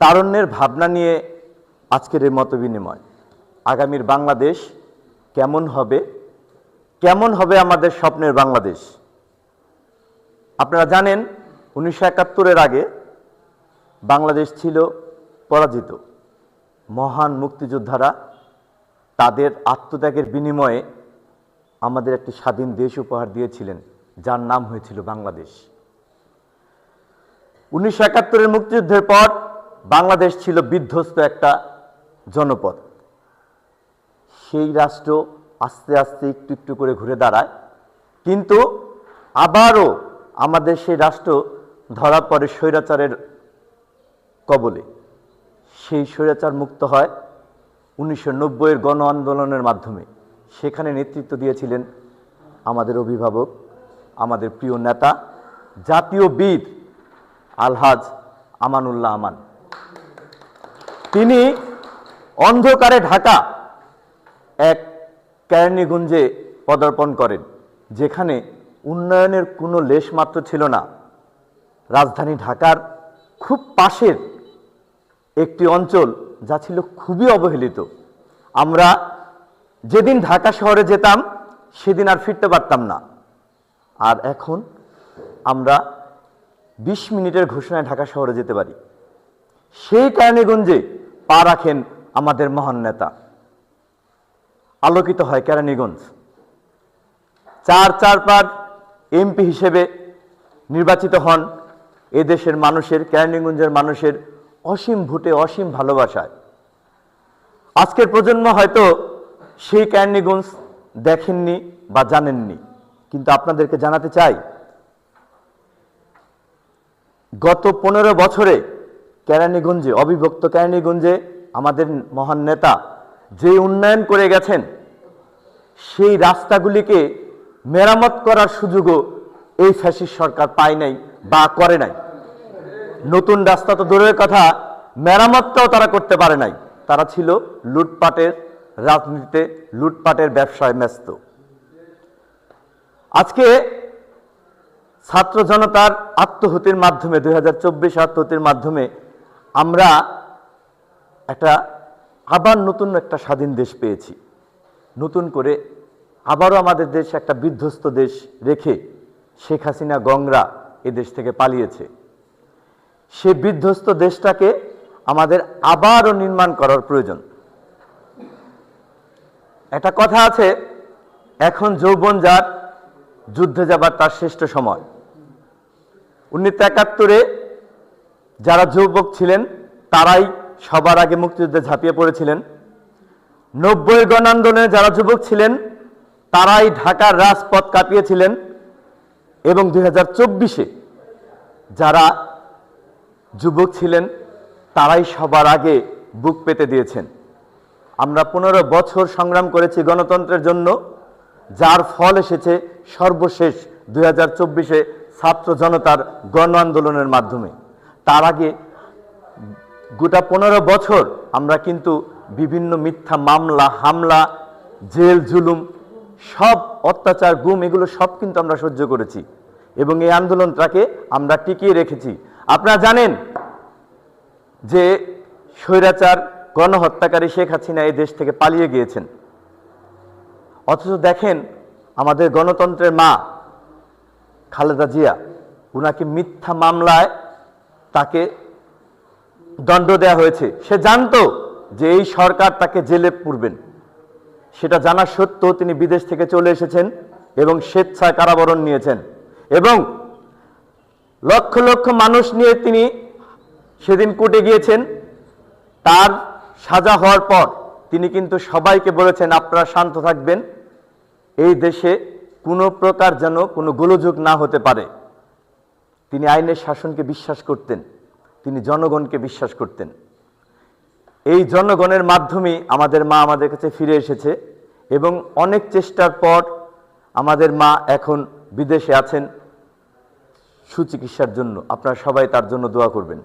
তারণ্যের ভাবনা নিয়ে আজকের এই মত বিনিময়। আগামীর বাংলাদেশ কেমন হবে? কেমন হবে আমাদের স্বপ্নের বাংলাদেশ? আপনারা জানেন, উনিশশো একাত্তরের আগে বাংলাদেশ ছিল পরাজিত। মহান মুক্তিযোদ্ধারা তাদের আত্মত্যাগের বিনিময়ে আমাদের একটি স্বাধীন দেশ উপহার দিয়েছিলেন, যার নাম হয়েছিল বাংলাদেশ। উনিশশো একাত্তরের মুক্তিযুদ্ধের পর বাংলাদেশ ছিল বিধ্বস্ত একটা জনপদ। সেই রাষ্ট্র আস্তে আস্তে একটু একটু করে ঘুরে দাঁড়ায়। কিন্তু আবারও আমাদের সেই রাষ্ট্র ধরা পড়ে স্বৈরাচারের কবলে। সেই স্বৈরাচার মুক্ত হয় উনিশশো নব্বইয়ের গণ আন্দোলনের মাধ্যমে। সেখানে নেতৃত্ব দিয়েছিলেন আমাদের অভিভাবক, আমাদের প্রিয় নেতা, জাতীয় বীর আলহাজ আমানুল্লাহ আমান। তিনি অন্ধকারে ঢাকা এক কেরানীগঞ্জে পদার্পণ করেন, যেখানে উন্নয়নের কোনো লেশমাত্র ছিল না। রাজধানী ঢাকার খুব পাশের একটি অঞ্চল যা ছিল খুবই অবহেলিত। আমরা যেদিন ঢাকা শহরে যেতাম, সেদিন আর ফিরতে পারতাম না। আর এখন আমরা বিশ মিনিটের ঘোষণায় ঢাকা শহরে যেতে পারি। সেই কেরানীগঞ্জে পা রাখেন আমাদের মহান নেতা। আলোকিত হয় কেরানীগঞ্জ। চার চারবার এমপি হিসেবে নির্বাচিত হন এদেশের মানুষের, কেরানীগঞ্জের মানুষের অসীম ভোটে অসীম ভালোবাসায়। আজকের প্রজন্ম হয়তো সেই কেরানীগঞ্জ দেখেননি বা জানেননি, কিন্তু আপনাদেরকে জানাতে চাই, গত পনেরো বছরে কেরানীগঞ্জে, অবিভক্ত কেরানীগঞ্জে আমাদের মহান নেতা যে উন্নয়ন করে গেছেন, সেই রাস্তাগুলিকে মেরামত করার সুযোগও এই ফ্যাসিস্ট সরকার পায় নাই বা করে নাই। নতুন রাস্তা তো দূরের কথা, মেরামতটাও তারা করতে পারে নাই। তারা ছিল লুটপাটের রাজনীতিতে, লুটপাটের ব্যবসায় ব্যস্ত আজকে ছাত্র জনতার আত্মহতির মাধ্যমে, দুই হাজার চব্বিশ আত্মহতির মাধ্যমে আমরা একটা আবার নতুন একটা স্বাধীন দেশ পেয়েছি। নতুন করে আবারও আমাদের দেশ একটা বিধ্বস্ত দেশ রেখে শেখ হাসিনা গংরা এ দেশ থেকে পালিয়েছে। সে বিধ্বস্ত দেশটাকে আমাদের আবারও নির্মাণ করার প্রয়োজন। একটা কথা আছে, এখন যৌবন যার, যুদ্ধে যাবার তার শ্রেষ্ঠ সময়। উনিশশো একাত্তরে যারা যুবক ছিলেন, তারাই সবার আগে মুক্তিযুদ্ধে ঝাঁপিয়ে পড়েছিলেন। নব্বই গণ আন্দোলনে যারা যুবক ছিলেন, তারাই ঢাকার রাজপথ কাঁপিয়েছিলেন এবং দুই হাজার চব্বিশে যারা যুবক ছিলেন, তারাই সবার আগে বুক পেতে দিয়েছেন। আমরা পনেরো বছর সংগ্রাম করেছি গণতন্ত্রের জন্য, যার ফল এসেছে সর্বশেষ দুই হাজার চব্বিশে ছাত্র জনতার গণ আন্দোলনের মাধ্যমে। তার আগে গোটা পনেরো বছর আমরা কিন্তু বিভিন্ন মিথ্যা মামলা, হামলা, জেল, জুলুম, সব অত্যাচার, গুম, এগুলো সব কিন্তু আমরা সহ্য করেছি এবং এই আন্দোলনটাকে আমরা টিকিয়ে রেখেছি। আপনারা জানেন যে স্বৈরাচার, গণহত্যাকারী শেখ হাসিনা এই দেশ থেকে পালিয়ে গিয়েছেন। অথচ দেখেন আমাদের গণতন্ত্রের মা খালেদা জিয়া, উনাকে মিথ্যা মামলায় দণ্ড দেওয়া হয়েছে। সে জানতো যে এই সরকার তাকে জেলে পুরবেন। সেটা জানা সত্ত্বেও তিনি বিদেশ থেকে চলে এসেছেন এবং স্বেচ্ছায় কারাবরণ নিয়েছেন। এবং লক্ষ লক্ষ মানুষ নিয়ে তিনি সেদিন কোর্টে গিয়েছেন। তার সাজা হওয়ার পর তিনি কিন্তু সবাইকে বলেছেন, আপনারা শান্ত থাকবেন। এই দেশে কোনো প্রকার যেন কোনো গোলযোগ না হতে পারে। তিনি আইনের শাসনকে বিশ্বাস করতেন, তিনি জনগণকে বিশ্বাস করতেন। এই জনগণের মাধ্যমে আমাদের মা আমাদের কাছে ফিরে এসেছে এবং অনেক চেষ্টার পর আমাদের মা এখন বিদেশে আছেন সুচিকিৎসার জন্য। আপনারা সবাই তার জন্য দোয়া করবেন।